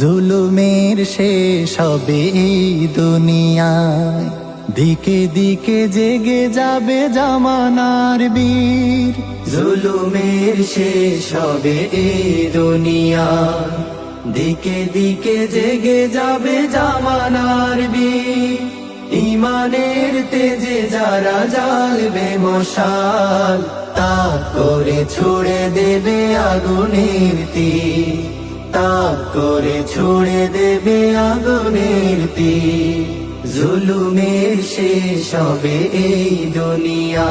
জুলুমের শেষ হবে এই দুনিয়ায়। দিকে দিকে জেগে যাবে জামানার বীর। জুলুমের শেষ হবে এই দুনিয়ায়। দিকে দিকে জেগে যাবে জামানার বীর। ইমানের তেজে যারা জ্বালবে মশাল তা করে ছুড়ে দেবে আগুনের তীর। তাপ করে ছুড়ে দেবে আগুনের তীর জুলুমের শেষ হবে এই দুনিয়া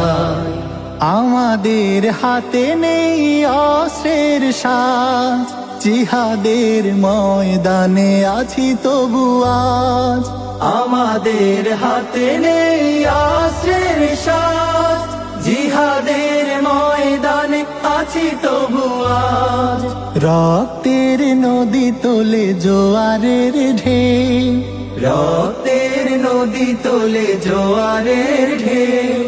আমাদের হাতে নেই অস্ত্রের সাজ। জিহাদের ময়দানে আছি তবু আজ। আমাদের হাতে নেই অস্ত্রের সাজ। জিহাদের ময়দানে আছি তবু আজ। রক্তের নদী তোলে জোয়ারের ঢেউ। রক্তের নদী তোলে জোয়ারের ঢেউ।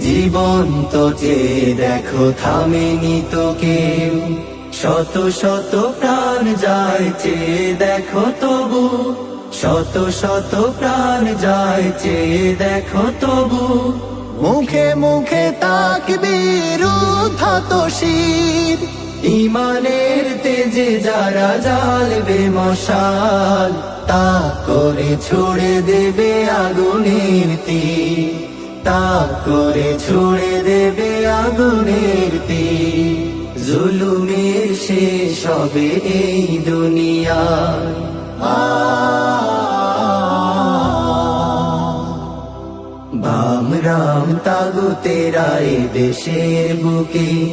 জীবন্ত যে দেখো থামেনি তো কেউ। শত শত প্রাণ যায় চে দেখো তবু। শত শত প্রাণ যায় চে দেখো তবু। মুখে মুখে তাকবীর উদ্ধত শির। ইমানের তেজে যারা জ্বালবে মশাল, তা করে ছুড়ে দেবে আগুনের তীর। তা করে ছুড়ে দেবে আগুনের তীর। জুলুমের শেষ হবে এই দুনিয়া। বাম রাম তাগু তেরা এ দেশের বুকে।